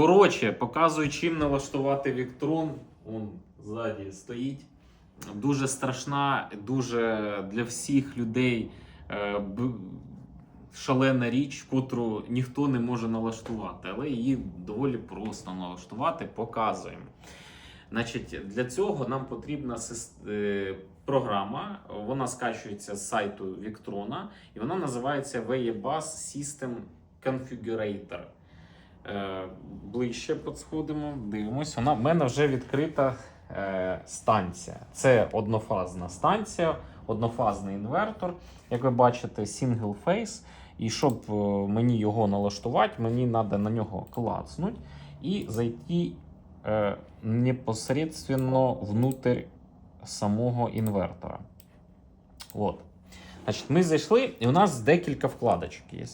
Коротше, показую, чим налаштувати Віктрон. Он ззаді стоїть. Дуже страшна, дуже для всіх людей е, шалена річ, котру ніхто не може налаштувати, але її доволі просто налаштувати, показуємо. Значить, для цього нам потрібна е, програма. Вона скачується з сайту Victrona, і вона називається VEBUS System Configurator. Е, Ближче підсходимо, дивимось. Вона в мене вже відкрита е, станція. Це однофазна станція, однофазний інвертор. Як ви бачите, single phase. І щоб е, мені його налаштувати, мені треба на нього клацнути і зайти е, непосредственно внутрь самого інвертора. От. Значить, ми зайшли, і у нас декілька вкладочок є.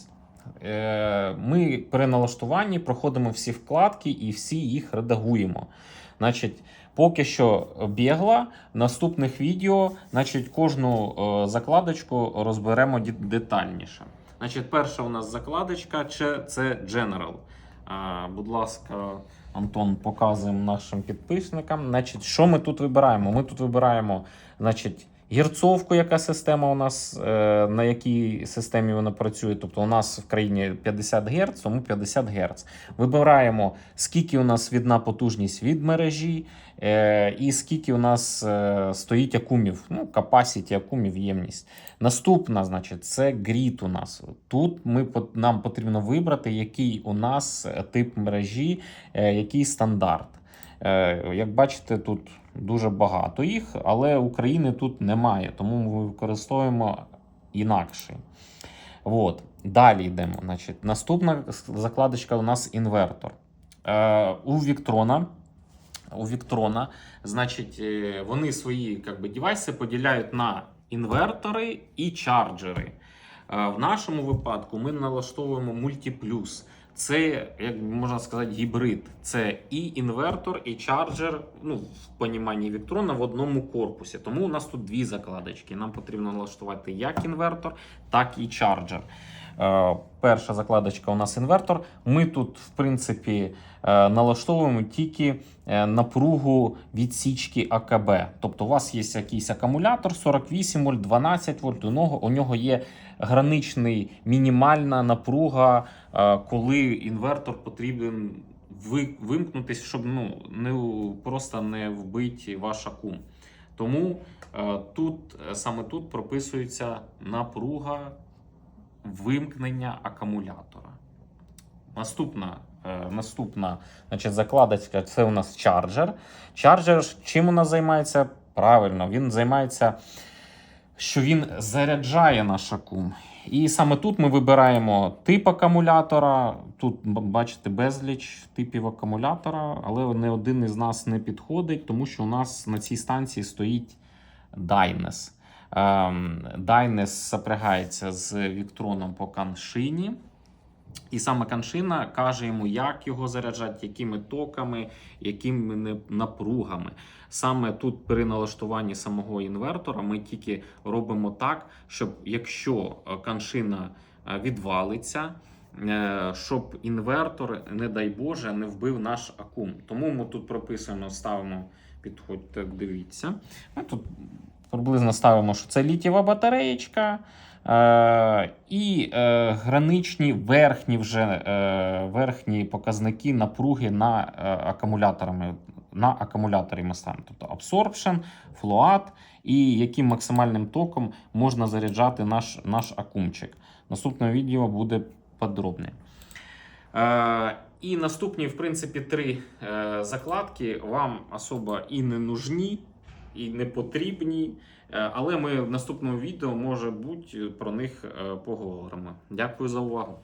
Е, Ми при налаштуванні проходимо всі вкладки і всі їх редагуємо. Значить, поки що бігла. Наступних відео значить, кожну е, закладочку розберемо детальніше. Значить, перша у нас закладочка це, General. Будь ласка, Антон, показуємо нашим підписникам. Значить, що ми тут вибираємо? Ми тут вибираємо значить, гірцовку, яка система у нас, е, на якій системі вона працює. Тобто у нас в країні 50 Гц, тому 50 Гц. Вибираємо, скільки у нас відна потужність від мережі, е, і скільки у нас е, стоїть акумів, ну, capacity акумів, ємність. Наступна, значить, це грід у нас. Тут ми, нам потрібно вибрати, який у нас тип мережі, який стандарт. Е, Як бачите, тут дуже багато їх, але України тут немає, тому ми використовуємо інакший. От. Далі йдемо. Значить, наступна закладочка у нас інвертор. Е, у Віктрона. У Віктрона, значить, е, вони свої как би, девайси поділяють на інвертори і чарджери. В нашому випадку ми налаштовуємо мультиплюс. Це, як можна сказати, гібрид. Це і інвертор, і чарджер, ну, в поніманні Віктрона в одному корпусі. Тому у нас тут дві закладочки. Нам потрібно налаштувати як інвертор, так і чарджер. Е, Перша закладочка у нас інвертор. Ми тут, в принципі, е, налаштовуємо тільки е, напругу відсічки АКБ. Тобто, у вас є якийсь акумулятор 48 вольт, 12 вольт. У нього, у нього є граничний мінімальна напруга, коли інвертор потрібен ви- вимкнутись, щоб ну, не, просто не вбити ваш акум. Тому тут саме тут прописується напруга вимкнення акумулятора. Наступна, е, наступна значить, закладочка це у нас чарджер. Чарджер чим у нас займається? Правильно, він займається, що він заряджає наш акум. І саме тут ми вибираємо тип акумулятора. Тут бачите безліч типів акумулятора, але не один із нас не підходить, тому що у нас на цій станції стоїть Dynes. Ем, Dynes сопрягається з Віктроном по каншині. І саме каншина каже йому, як його заряджати, якими токами, якими напругами. Саме тут при налаштуванні самого інвертора ми тільки робимо так, щоб якщо е, каншина е, відвалиться, е, щоб інвертор, не дай Боже, не вбив наш акум. Тому ми тут прописуємо, ставимо, підходьте, дивіться. Ми тут приблизно ставимо, що це літєва батареєчка. Е, і е, граничні верхні вже е, верхні показники напруги на е, акумуляторами. На акумуляторі ми ставимо. Тобто absorption, float і яким максимальним током можна заряджати наш, наш акумчик. Наступне відео буде подробне. Е, і наступні, в принципі, три е, закладки вам особо і не нужні, і не потрібні. Е, Але ми в наступному відео, може бути, про них е, поговоримо. Дякую за увагу.